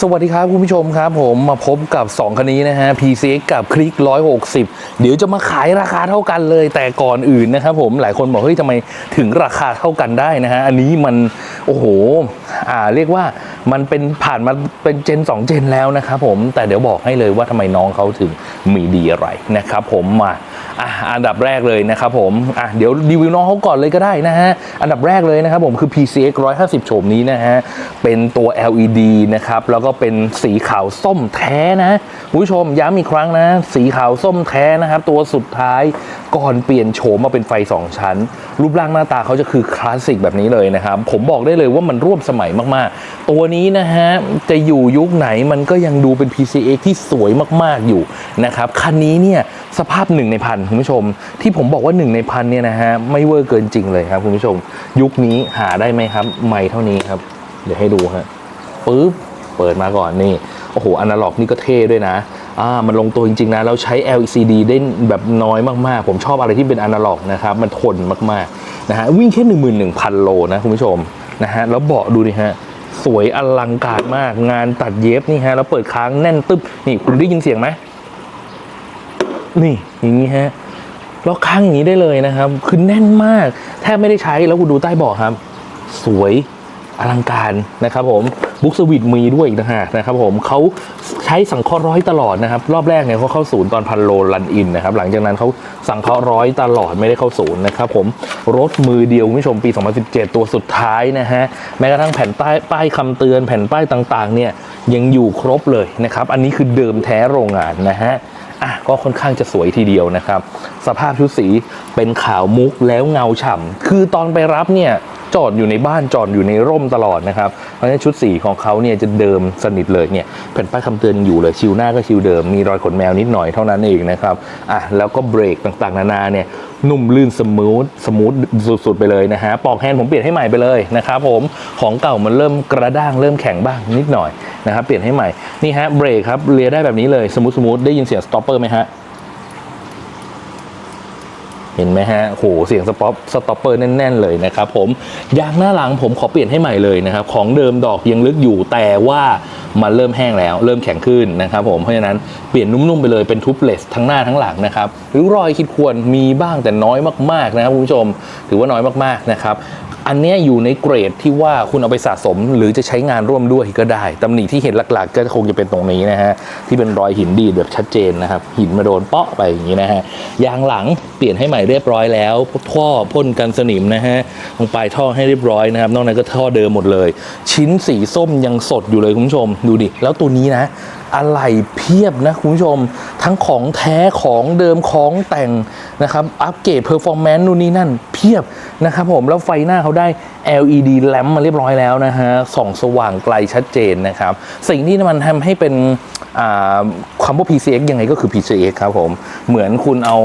สวัสดีครับคุณผู้ชมครับผมมาพบกับ 2คันนี้นะฮะ PCX กับคลิก 160 เดี๋ยวจะมาขายราคาเท่ากันเลย แต่ก่อนอื่นนะครับผมหลายคนบอกเฮ้ยทำไมถึงราคาเท่ากันได้นะฮะ อันนี้มัน โอ้โห อ่าเรียกว่ามันเป็นผ่านมาเป็นเจน 2 เจนแล้วนะครับผมแต่เดี๋ยวบอกให้เลยว่าทำไมน้องเขาถึงมีดีอะไรนะครับผมมาอะอันดับแรกเลยนะครับผมอะเดี๋ยวรีวิวน้องเขาก่อนเลยก็ได้นะฮะอันดับแรกเลยนะครับผมคือ PCX 150 โฉมนี้นะฮะเป็นตัว LED นะครับแล้วก็เป็นสีขาวส้มแท้นะคุณผู้ชมย้ำอีกครั้งนะ สีขาวส้มแท้นะครับ ตัวสุดท้ายก่อนเปลี่ยนโฉมมาเป็นไฟ 2 ชั้น รูปร่างหน้าตาเขาจะคือคลาสสิกแบบนี้เลยนะครับ ผมบอกได้เลยว่ามันร่วมสมัยมากๆ ตัวนี้นะฮะ จะอยู่ยุคไหนมันก็ยังดูเป็น PCX ที่สวยมากๆอยู่นะครับ คันนี้เนี่ยสภาพหนึ่งในพันคุณผู้ชม ที่ผมบอกว่าหนึ่งในพันเนี่ยนะฮะไม่เวอร์เกินจริงเลยครับคุณผู้ชม ยุคนี้หาได้ไหมครับ ไม่เท่านี้ครับ เดี๋ยวให้ดูฮะปึ๊บ เปิดมาก่อนนี่ โอ้โหอนาล็อกนี่ก็เท่ด้วยนะอ่ามันลงตัวจริง ๆ นะ แล้วใช้ LCD ได้แบบน้อยมากๆ ผมชอบอะไรที่เป็นอนาล็อกนะครับ มันทนมากๆนะฮะวิ่งแค่ 11,000 โลนะคุณผู้ชมนะฮะแล้วเบาะดูดิฮะสวยอลังการมากงานตัดเย็บนี่ฮะแล้วเปิดค้างแน่นตึ๊บนี่คุณได้ยินเสียงไหมนี่อย่างนี้ฮะล็อกค้างอย่างนี้ได้เลยนะครับ คือแน่นมาก แทบไม่ได้ใช้แล้วคุณดูใต้เบาะครับ สวย อลังการนะครับผมบุ๊กสวิตมีด้วยอีกนะฮะนะครับผมเขาใช้สังเคราะห์ร้อยตลอดนะครับ รอบแรกเนี่ยเขาเข้าศูนย์ตอนพันโลรันอินนะครับหลังจากนั้นเขาสังเคราะห์ร้อยตลอดไม่ได้เข้าศูนย์นะครับผมรถมือเดียวคุณผู้ชมปี 2017 ตัวสุดท้ายนะฮะแม้กระทั่งแผ่นป้ายป้ายคำเตือนแผ่นป้ายต่างๆเนี่ยยังอยู่ครบเลยนะครับอันนี้คือเดิมแท้โรงงานนะฮะอะก็ค่อนข้างจะสวยทีเดียวนะครับ สภาพชุดสีเป็นขาวมุกแล้วเงาฉ่ำคือตอนไปรับเนี่ย จอดอยู่ในบ้านจอดอยู่ในร่มตลอดนะครับเพราะฉะนั้นชุดสีของเขาเนี่ยจะเดิมสนิทเลยเนี่ยแผ่นป้ายคำเตือนอยู่เลยชิวหน้าก็ชิวเดิมมีรอยขนแมวนิดหน่อยเท่านั้นเองนะครับอะแล้วก็เบรกต่างๆ นานาเนี่ยนุ่มลื่นสมูทสมูทสุดๆไปเลยนะฮะปอกแฮนด์ผมเปลี่ยนให้ใหม่ไปเลยนะครับผมของเก่ามันเริ่มกระด้างเริ่มแข็งบ้างนิดหน่อยนะครับเปลี่ยนให้ใหม่นี่ฮะเบรกครับเลียได้แบบนี้เลยสมูทสมูทได้ยินเสียงสต็อปเปอร์ไหมฮะ เห็นไหมฮะโหเสียงสป๊อปสต็อปเปอร์แน่น ๆ เลยนะครับผมยางหน้าหลังผมขอเปลี่ยนให้ใหม่เลยนะครับของเดิมดอกยังลึกอยู่แต่ว่ามันเริ่มแห้งแล้ว เริ่มแข็งขึ้นนะครับผมเพราะฉะนั้นเปลี่ยนนุ่มๆไปเลยเป็นทูบเลสทั้งหน้าทั้งหลังนะครับหรือรอยคิดควรมีบ้างแต่น้อยมากๆนะครับคุณผู้ชมถือว่าน้อยมากๆนะครับ อันเนี้ยอยู่ในเกรดที่ว่าคุณเอาไปสะสมหรือจะใช้งานร่วมด้วยก็ได้ตำหนิที่เห็นหลักๆ ก็คงจะเป็นตรงนี้นะฮะที่เป็นรอยหินดีดแบบชัดเจนนะครับ หินมาโดนเปาะไปอย่างนี้นะฮะยางหลังเปลี่ยนให้ใหม่เรียบร้อยแล้วท่อพ่นกันสนิมนะฮะลงปลายท่อให้เรียบร้อยนะครับนอกนั้นก็ท่อเดิมหมดเลย ชิ้นสีส้มยังสดอยู่เลยคุณผู้ชมดูดิแล้วตัวนี้นะ อะไรเพียบนะคุณผู้ชม ทั้งของแท้ของเดิมของแต่งนะครับ อัปเกรดเพอร์ฟอร์แมนซ์นู่นนี่นั่นเพียบนะครับผม แล้วไฟหน้าเขาได้ LED แลมมาเรียบร้อยแล้วนะฮะส่องสว่างไกลชัดเจนนะครับ สิ่งที่มันทำให้เป็นอ่าคำว่า PCX ยังไงก็คือ PCX ครับผม เหมือนคุณเอา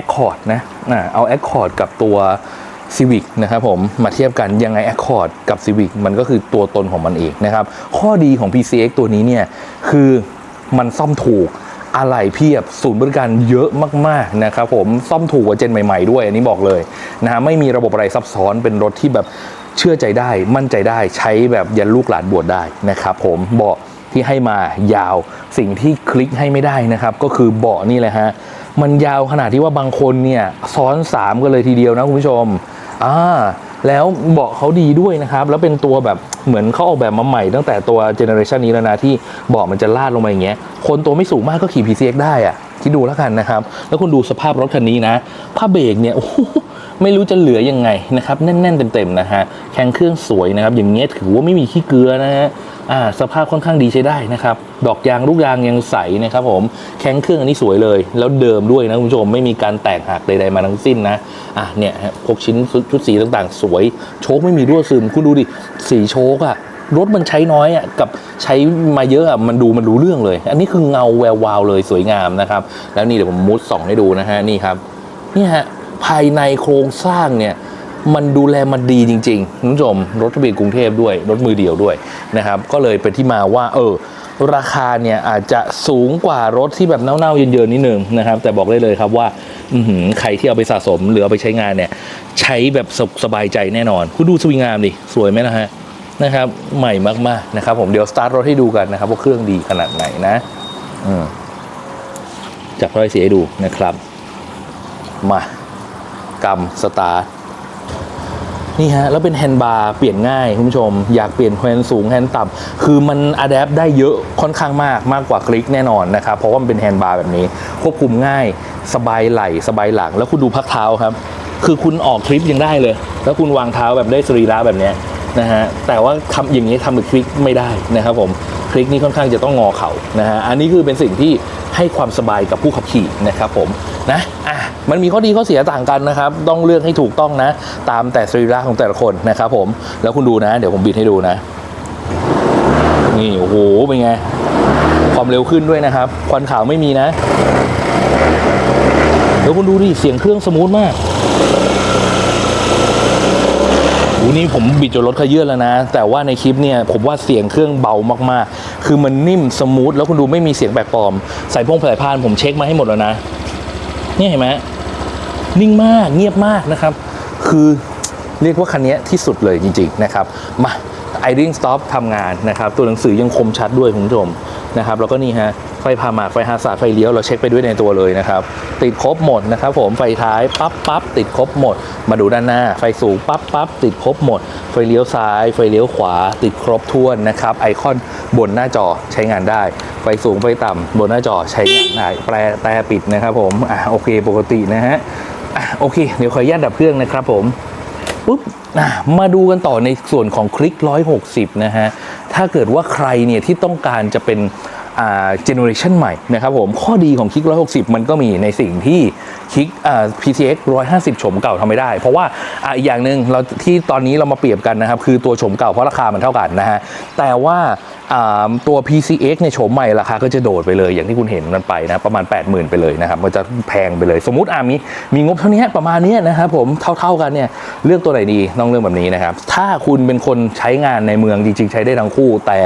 Accord นะอ่าเอา Accord กับตัว Civic นะครับผมมาเทียบกันยังไง Accord กับ Civic มันก็คือตัวตนของมันเองนะครับ ข้อดีของ PCX ตัวนี้เนี่ย คือมันซ่อมถูกอะไรเพียบศูนย์บริการเยอะมากๆนะครับผมซ่อมถูกกว่าเจนใหม่ๆด้วย อันนี้บอกเลยนะฮะไม่มีระบบอะไรซับซ้อนเป็นรถที่แบบเชื่อใจได้มั่นใจได้ใช้แบบยันลูกหลานบวชได้นะครับผมเบาะที่ให้มายาวสิ่งที่คลิกให้ไม่ได้นะครับ ก็คือเบาะนี่แหละฮะมันยาวขนาดที่ว่าบางคนเนี่ยซ้อนสามกันเลยทีเดียวนะคุณผู้ชม อ่าแล้วเบาะเขาดีด้วยนะครับ แล้วเป็นตัวแบบเหมือนเขาออกแบบมาใหม่ตั้งแต่ตัวเจเนอเรชันนี้แล้วนะที่เบาะมันจะลาดลงมาอย่างเงี้ย คนตัวไม่สูงมากก็ขี่ PCX ได้อะคิดดูแล้วกันนะครับ แล้วคุณดูสภาพรถคันนี้นะผ้าเบรกเนี่ยโอ้โหไม่รู้จะเหลือยังไงนะครับ แน่น ๆ เต็ม ๆ นะฮะแข็งเครื่องสวยนะครับ อย่างเงี้ยถือว่าไม่มีขี้เกลือนะฮะ สภาพค่อนข้างดีใช้ได้นะครับ ดอกยางลูกยางยังใสนะครับผม แข็งเครื่องอันนี้สวยเลย แล้วเดิมด้วยนะคุณผู้ชม ไม่มีการแตกหักใดๆมาทั้งสิ้นนะ อะเนี่ยฮะพวกชิ้นชุดสีต่างๆ สวย โชคไม่มีรั่วซึม คุณดูดิ สีโชคอะรถมันใช้น้อยอะกับใช้มาเยอะอะมันดูมันรู้เรื่องเลย อันนี้คือเงาแวววาวเลยสวยงามนะครับ แล้วนี่เดี๋ยวผมมุดส่องให้ดูนะฮะนี่ครับ นี่ฮะภายในโครงสร้างเนี่ย มันดูแลมันดีจริงๆคุณผู้ชมรถทะเบียนกรุงเทพด้วย รถมือเดียวด้วยนะครับ ก็เลยเป็นที่มาว่า เออ ราคาเนี่ยอาจจะสูงกว่ารถที่แบบเน่าๆเยินๆนิดนึงนะครับ แต่บอกได้เลยครับว่าหือใครที่เอาไปสะสมหรือเอาไปใช้งานเนี่ย ใช้แบบสบสบายใจแน่นอน คุณดูสวิงงามดิสวยไหมนะฮะนะครับ ใหม่มากๆนะครับ ผมเดี๋ยวสตาร์ทรถให้ดูกันนะครับว่าเครื่องดีขนาดไหนนะจับรอยเสียให้ดูนะครับ มากำสตาร์ท นี่ฮะ แล้วเป็นแฮนด์บาร์เปลี่ยนง่ายคุณผู้ชม อยากเปลี่ยนแฮนด์สูงแฮนด์ต่ำคือมันอัดแอปได้เยอะค่อนข้างมากมากกว่าคลิกแน่นอนนะครับ เพราะว่ามันเป็นแฮนด์บาร์แบบนี้ ควบคุมง่าย สบายไหล่สบายหลัง แล้วคุณดูพักเท้าครับ คือคุณออกทริปยังได้เลย แล้วคุณวางเท้าแบบได้สรีระแบบนี้นะฮะแต่ว่าทำอย่างนี้ทำกับคลิกไม่ได้นะครับผมคลิกนี่ค่อนข้างจะต้องงอเข่านะฮะอันนี้คือเป็นสิ่งที่ ให้ความสบายกับผู้ขับขี่นะครับผมนะอะมันมีข้อดีข้อเสียต่างกันนะครับต้องเลือกให้ถูกต้องนะ ตามแต่สรีระของแต่ละคนนะครับผมแล้วคุณดูนะ เดี๋ยวผมบิดให้ดูนะ นี่โอ้โหเป็นไงความเร็วขึ้นด้วยนะครับ ควันขาวไม่มีนะเดี๋ยวคุณดูดิเสียงเครื่องสมูทมากอูนี่ผมบิดจนรถขยื่นแล้วนะ แต่ว่าในคลิปเนี่ยผมว่าเสียงเครื่องเบามาก คือมันนิ่มสมูทแล้วคุณดูไม่มีเสียงแปลกปลอมใส่พงสายพานผมเช็คมาให้หมดแล้วนะนี่เห็นไหมนิ่งมากเงียบมากนะครับ คือเรียกว่าคันนี้ที่สุดเลยจริง ๆ นะครับ มา i d i n g Stop ทำงานนะครับ ตัวหนังสือยังคมชัดด้วยคุณผู้ชมนะครับ แล้วก็นี่ฮะ พาหมากไฟฮาร์ดไฟเลี้ยวเราเช็คไปด้วยในตัวเลยนะครับ ติดครบหมดนะครับผมไฟท้ายปั๊บปั๊บติดครบหมด มาดูด้านหน้า ไฟสูงปั๊บปั๊บติดครบหมด ไฟเลี้ยวซ้าย ไฟเลี้ยวขวา ติดครบถ้วนนะครับ ไอคอนบนหน้าจอใช้งานได้ ไฟสูงไฟต่ำบนหน้าจอใช้งานได้แปรแต่ปิดนะครับผมอะโอเคปกตินะฮะอะโอเค เดี๋ยวขออนุญาตดับเครื่องนะครับผมปุ๊บมาดูกันต่อในส่วนของคลิก 160 นะฮะ ถ้าเกิดว่าใครเนี่ยที่ต้องการจะเป็น เจเนอเรชันใหม่นะครับผมข้อดีของคลิก 160 มันก็มีในสิ่งที่คลิก PCX 150โฉมเก่าทำไม่ได้ เพราะว่าออีกอย่างหนึ่งเราที่ตอนนี้เรามาเปรียบกันนะครับคือตัวโฉมเก่าเพราะราคามันเท่ากันนะฮะแต่ว่าตัว PCX ในโฉมใหม่ราคาก็จะโดดไปเลย อย่างที่คุณเห็นมันไปนะประมาณ 80,000 ไปเลยนะครับมันจะแพงไปเลย สมมติอามีมีงบเท่านี้ประมาณนี้นะครับผมเท่าๆกันเนี่ยเลือกตัวไหนดีต้องเลือกแบบนี้นะครับถ้าคุณเป็นคนใช้งานในเมืองจริง ๆ ใช้ได้ทั้งคู่แต่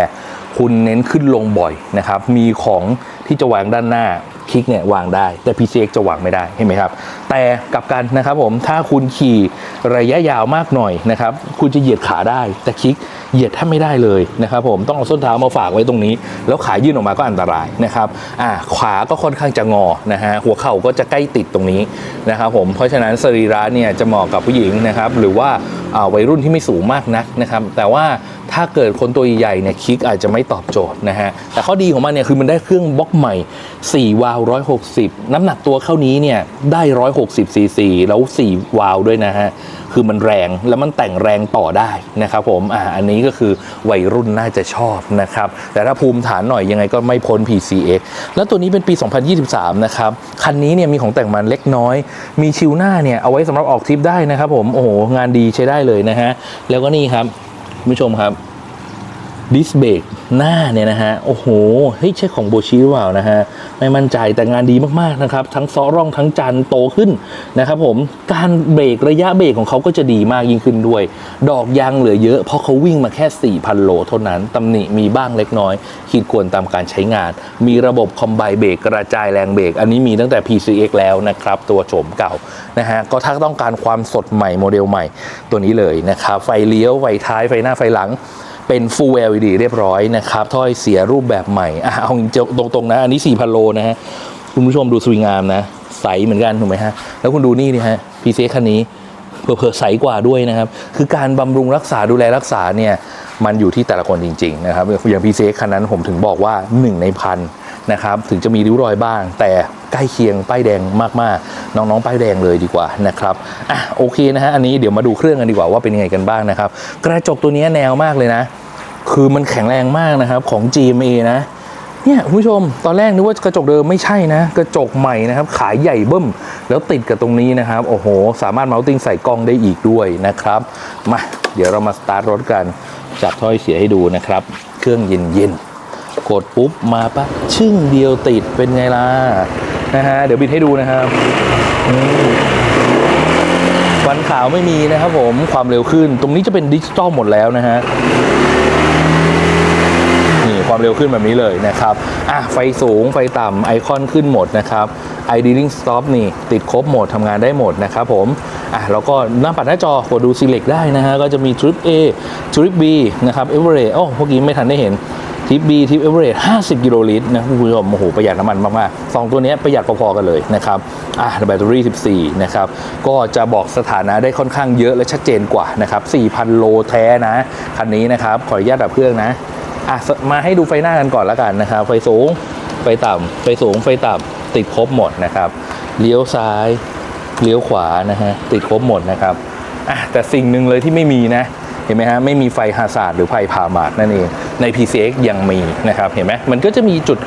คุณเน้นขึ้นลงบ่อยนะครับ มีของที่จะวางด้านหน้า คลิกเนี่ยวางได้ แต่ PCX จะวางไม่ได้เห็นไหมครับ แต่กลับกันนะครับผมถ้าคุณขี่ระยะยาวมากหน่อยนะครับคุณจะเหยียดขาได้ แต่คลิกเหยียดแทบไม่ได้เลยนะครับผมต้องเอาส้นเท้ามาฝากไว้ตรงนี้ แล้วขายื่นออกมาก็อันตรายนะครับอ่าขาก็ค่อนข้างจะงอนะฮะหัวเข่าก็จะใกล้ติดตรงนี้นะครับผมเพราะฉะนั้นสรีระเนี่ยจะเหมาะกับผู้หญิงนะครับหรือว่าวัยรุ่นที่ไม่สูงมากนักนะครับแต่ว่าถ้าเกิดคนตัวใหญ่เนี่ยคลิกอาจจะไม่ตอบโจทย์นะฮะแต่ข้อดีของมันเนี่ยคือมันได้เครื่องบล็อกใหม่ 4 วาล160 น้ำหนักตัวเข้านี้เนี่ยได้ 160ซีซีแล้ว 4 วาล์วด้วยนะฮะ คือมันแรงแล้วมันแต่งแรงต่อได้นะครับผมอ่าอันนี้ก็คือวัยรุ่นน่าจะชอบนะครับ แต่ถ้าภูมิฐานหน่อยยังไงก็ไม่พ้น PCX แล้วตัวนี้เป็นปี 2023 นะครับ คันนี้เนี่ยมีของแต่งมันเล็กน้อย มีชิวหน้าเนี่ยเอาไว้สำหรับออกทริปได้นะครับผมโอ้โหงานดีใช้ได้เลยนะฮะแล้วก็นี่ครับคุณผู้ชมครับ ดิสเบรกหน้าเนี่ยนะฮะ โอ้โห เฮ้ยใช่ของโบชิหรือเปล่านะฮะ ไม่มั่นใจแต่งานดีมากๆนะครับ ทั้งซอร่องทั้งจันโตขึ้นนะครับผม การเบรกระยะเบรกของเขาก็จะดีมากยิ่งขึ้นด้วย ดอกยางเหลือเยอะ เพราะเขาวิ่งมาแค่ 4,000 โลเท่านั้น ตำหนิมีบ้างเล็กน้อย ขีดควรตามการใช้งาน มีระบบคอมไบเบรกกระจายแรงเบรก อันนี้มีตั้งแต่ PCX แล้วนะครับ ตัวโฉมเก่านะฮะ ก็ถ้าต้องการความสดใหม่โมเดลใหม่ตัวนี้เลยนะครับ ไฟเลี้ยว ไฟท้าย ไฟหน้า ไฟหลัง เป็น Full LED เรียบร้อยนะครับถ้อยเสียรูปแบบใหม่อะเอาจริงตรงๆนะ อันนี้ 4,000 โลนะฮะ คุณผู้ชมดูสวิงอาร์มนะ ใสเหมือนกันถูกไหมฮะ แล้วคุณดูนี่นี่ฮะ PC คันนี้เผลอใสกว่าด้วยนะครับ คือการบำรุงรักษาดูแลรักษาเนี่ย มันอยู่ที่แต่ละคนจริง ๆ นะครับ อย่าง PC คันนั้นผมถึงบอกว่า 1 ในพัน นะครับถึงจะมีริ้วรอยบ้าง แต่ใกล้เคียงป้ายแดงมากๆ น้องๆป้ายแดงเลยดีกว่านะครับอะโอเคนะฮะอันนี้เดี๋ยวมาดูเครื่องกันดีกว่าว่าเป็นยังไงกันบ้างนะครับกระจกตัวนี้แนวมากเลยนะ คือมันแข็งแรงมากนะครับของ GMA นะเนี่ยคุณผู้ชมตอนแรกนึกว่ากระจกเดิมไม่ใช่นะ กระจกใหม่นะครับ ขายใหญ่เบิ้ม แล้วติดกับตรงนี้นะครับ โอ้โห สามารถเมาส์ติ้งใส่กล้องได้อีกด้วยนะครับ มา เดี๋ยวเรามาสตาร์ทรถกัน จับถ้อยเสียให้ดูนะครับ เครื่องเย็นๆ กดปุ๊บมาปะชึ่งเดียวติดเป็นไงล่ะนะฮะเดี๋ยวบิดให้ดูนะครับอืมวันขาวไม่มีนะครับผมความเร็วขึ้น ตรงนี้จะเป็นดิจิตอลหมดแล้วนะฮะนี่ความเร็วขึ้นแบบนี้เลยนะครับอะไฟสูงไฟต่ำไอคอนขึ้นหมดนะครับ idling stop นี่ ติดครบหมดทำงานได้หมดนะครับผมอะแล้วก็หน้าปัดหน้าจอกดดู select ได้นะฮะก็จะมี trip A trip B นะครับ average โอ้เมื่อกี้ไม่ทันได้เห็น ทิป B ทิป average 50กิโลลิตรนะคุณผู้ชมโอ้โหประหยัดน้ำมันมากๆสองตัวนี้ประหยัดพอๆกันเลยนะครับอะแบตเตอรี่ 14 นะครับ ก็จะบอกสถานะได้ค่อนข้างเยอะและชัดเจนกว่านะครับ4,000 โลแท้นะ คันนี้นะครับ ขออนุญาตดับเครื่องนะอะมาให้ดูไฟหน้ากันก่อนล้วกันนะครับ ไฟสูง ไฟต่ำไฟสูง ไฟต่ำติดครบหมดนะครับ เลี้ยวซ้าย เลี้ยวขวานะฮะ ติดครบหมดนะครับอะแต่สิ่งหนึ่งเลยที่ไม่มีนะ เห็นไหมฮะไม่มีไฟฮาซาดหรือไฟพามาดนั่นเองใน PCX ยังมีนะครับเห็นไหมมันก็จะมีจุด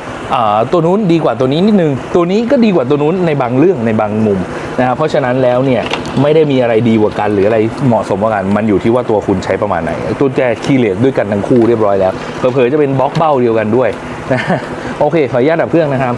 ตัวนู้นดีกว่าตัวนี้นิดนึง ตัวนี้ก็ดีกว่าตัวนู้นในบางเรื่องในบางมุมนะครับเพราะฉะนั้นแล้วเนี่ยไม่ได้มีอะไรดีกว่ากันหรืออะไรเหมาะสมกว่ากัน มันอยู่ที่ว่าตัวคุณใช้ประมาณไหน ตัวแจคีเลสด้วยกันทั้งคู่เรียบร้อยแล้วเผลอๆจะเป็นบล็อกเบ้าเดียวกันด้วยนะโอเคขออนุญาตดับเครื่องนะครับ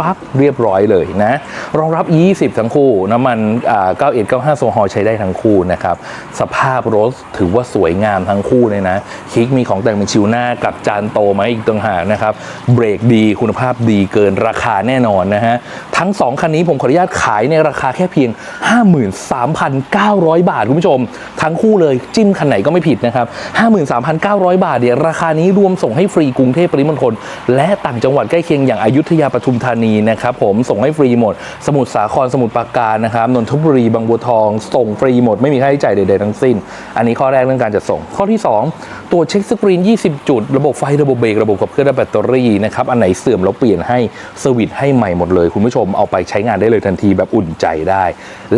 ปั๊บเรียบร้อยเลยนะรองรับ 20 ทั้งคู่ น้ำมัน91 95โซฮอลใช้ได้ทั้งคู่นะครับสภาพรถถือว่าสวยงามทั้งคู่เลยนะคลิกมีของแต่งเป็นชิวหน้ากับจานโตมาอีกต่างหากนะครับเบรกดีคุณภาพดีเกินราคาแน่นอนนะฮะทั้ง 2 คันนี้ผมขออนุญาตขายในราคาแค่เพียง 53,900 บาทคุณผู้ชม ทั้งคู่เลยจิ้มคันไหนก็ไม่ผิดนะครับ 53,900 บาทเนี่ยราคานี้รวมส่งให้ฟรีกรุงเทพปริมณฑลและต่างจังหวัดใกล้เคียงอย่างอยุธยาปทุมธานีนะครับผมส่งให้ฟรีหมด สมุทรสาครสมุทรปราการนะครับนนทบุรีบางบัวทอง ส่งฟรีหมดไม่มีค่าใช้จ่ายใดๆทั้งสิ้น อันนี้ข้อแรกเรื่องการจัดส่ง ข้อที่ 2 ตัวเช็คสกรีน 20 จุด ระบบไฟระบบเบรกระบบขับเคลื่อนและแบตเตอรี่นะครับอันไหนเสื่อมเราเปลี่ยนให้เซอร์วิสให้ใหม่หมดเลยคุณผู้ชมเอาไปใช้งานได้เลยทันทีแบบอุ่นใจได้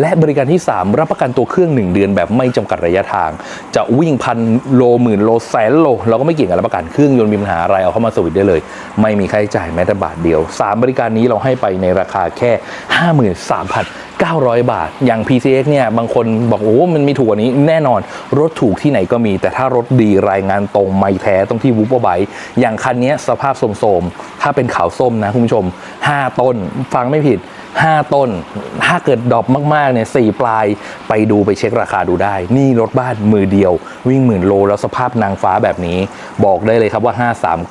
และบริการที่ 3 รับประกันตัวเครื่อง 1 เดือนแบบไม่จำกัดระยะทาง จะวิ่งพันโลหมื่นโลแสนโลเราก็ไม่เกี่ยงกับรับประกันเครื่องยนต์มีปัญหาอะไรเอาเข้ามาสวิตได้เลย ไม่มีค่าใช้จ่ายแม้แต่บาทเดียว 3 บริการนี้เราให้ไปในราคาแค่ 53,900 บาท อย่าง PCX เนี่ย บางคนบอกโอ้ มันมีถูกกว่านี้แน่นอน รถถูกที่ไหนก็มี แต่ถ้ารถดีรายงานตรงไม่แท้ต้องที่วูบเปอร์ไบอย่างคันนี้สภาพโสมๆ ถ้าเป็นขาวส้มนะคุณผู้ชม 5 ต้น ฟังไม่ผิด 5 ต้น ถ้าเกิดดรอปมากๆเนี่ยสปลายไปดูไปเช็คราคาดูได้ นี่รถบ้านมือเดียว วิ่งหมื่นโลแล้วสภาพนางฟ้าแบบนี้ บอกได้เลยครับว่า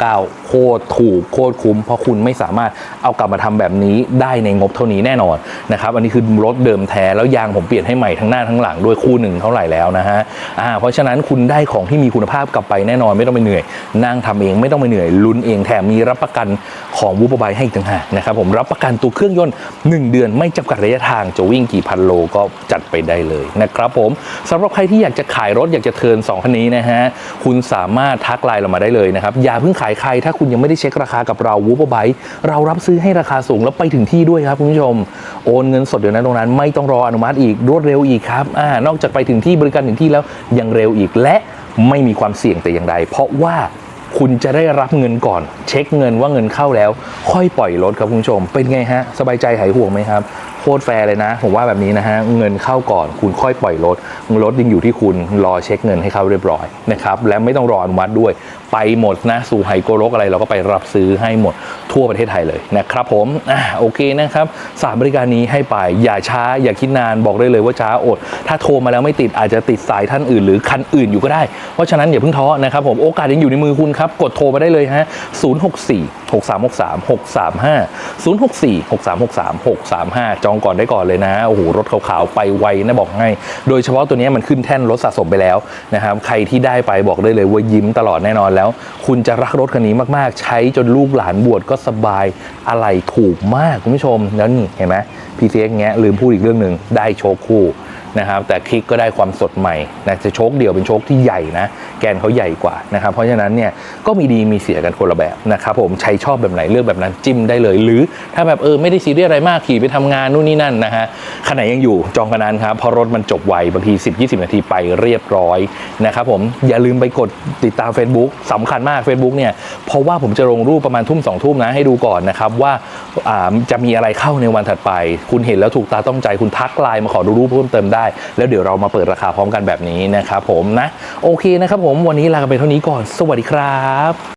539 โคตรถูกโคตรคุ้ม เพราะคุณไม่สามารถเอากลับมาทำแบบนี้ได้ในงบเท่านี้แน่นอนนะครับอันนี้คือรถเดิมแท้แล้วยางผมเปลี่ยนให้ใหม่ทั้งหน้าทั้งหลังด้วยคู่หนึ่งเท่าไหร่แล้วนะฮะอ่าเพราะฉะนั้นคุณได้ของที่มีคุณภาพกลับไปแน่นอนไม่ต้องไปเหนื่อยนั่งทำเองไม่ต้องไปเหนื่อยลุ้นเองแถมมีรับประกันของวูปบายให้อีกต่างหากนะครับผมรับประกันตัวเครื่องยนต์1 เดือนไม่จำกัดระยะทางจะวิ่งกี่พันโลก็จัดไปได้เลยนะครับผมสำหรับใครที่อยากจะขายรถอยากจะเทิร์น2คันนี้นะฮะคุณสามารถทักไลน์เรามาได้เลยนะครับอย่าเพิ่งขายใคร ถ้าคุณยังไม่ได้เช็คราคากับเราวูปบายเรารับซื้อให้ราคาสูงแล้วไปถึงที่ด้วยครับคุณผู้ชมโอนเงินสดเดี๋ยวนั้นตรงนั้น ไม่ต้องรออนุมัติอีกรวดเร็วอีกครับอ่านอกจากไปถึงที่บริการถึงที่แล้วยังเร็วอีกและไม่มีความเสี่ยงแต่อย่างใดเพราะว่า คุณจะได้รับเงินก่อน เช็คเงินว่าเงินเข้าแล้ว ค่อยปล่อยรถครับคุณผู้ชม เป็นไงฮะ สบายใจหายห่วงไหมครับ ตรแฟร์เลยนะ ผมว่าแบบนี้นะฮะเงินเข้าก่อนคุณค่อยปล่อยรถรถยังอยู่ที่คุณรอเช็คเงินให้เขาเรียบร้อยนะครับและไม่ต้องรออนุมัติด้วย ไปหมดนะสู่ไฮโกโลกอะไรเราก็ไปรับซื้อให้หมดทั่วประเทศไทยเลยนะครับผมอะโอเคนะครับสามบริการนี้ให้ไปอย่าช้าอย่าคิดนานบอกได้เลยว่าช้าอด ถ้าโทรมาแล้วไม่ติดอาจจะติดสายท่านอื่น หรือคันอื่นอยู่ก็ได้ เพราะฉะนั้นอย่าเพิ่งท้อนะครับผมโอกาสยังอยู่ในมือคุณครับกดโทรมาได้เลยฮะ064 6363 635 064 6363 635จองก่อนได้ก่อนเลยนะโอ้โหรถขาวๆไปไวนะบอกให้ โดยเฉพาะตัวนี้มันขึ้นแท่นรถสะสมไปแล้วนะครับใครที่ได้ไปบอกได้เลยว่ายิ้มตลอดแน่นอนแล้ว คุณจะรักรถคันนี้มากๆ ใช้จนลูกหลานบวชก็สบายอะไรถูกมากคุณผู้ชมแล้วนี่เห็นไหม PCX เงี้ยลืมพูดอีกเรื่องหนึ่งได้โชคคู่ นะครับแต่คลิกก็ได้ความสดใหม่นะจะโชคเดียวเป็นโชคที่ใหญ่นะแกนเขาใหญ่กว่านะครับเพราะฉะนั้นเนี่ยก็มีดีมีเสียกันคนละแบบนะครับผมใช้ชอบแบบไหนเลือกแบบนั้นจิ้มได้เลย หรือถ้าแบบเออไม่ได้ซีเรียสอะไรมากขี่ไปทำงานนู่นนี่นั่นนะฮะขณะยังอยู่จองกันนั้นครับเพราะรถมันจบไวบางที 10-20 นาทีไปเรียบร้อยนะครับผมอย่าลืมไปกดติดตาม Facebook สำคัญมาก Facebook เนี่ยเพราะว่าผมจะลงรูปประมาณทุ่มสองทุ่มนะให้ดูก่อนนะครับว่าอ่าจะมีอะไรเข้าในวันถัดไป คุณเห็นแล้วถูกตาต้องใจคุณทักไลน์มาขอดูรูปเพิ่มเติมได้แล้วเดี๋ยวเรามาเปิดราคาพร้อมกันแบบนี้นะครับผมนะ โอเคนะครับผมวันนี้ลากันไปเท่านี้ก่อน สวัสดีครับ